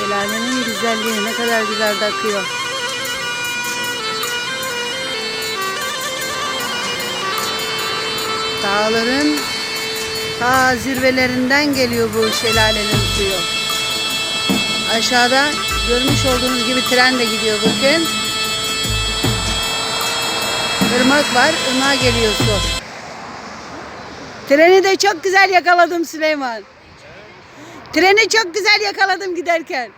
Şelalenin güzelliği ne kadar güzel de akıyor. Dağların ta zirvelerinden geliyor bu şelalenin suyu. Aşağıda görmüş olduğunuz gibi tren de gidiyor bakın. Irmak var, ırmağa geliyor su. Treni de çok güzel yakaladım Süleyman. Treni çok güzel yakaladım giderken.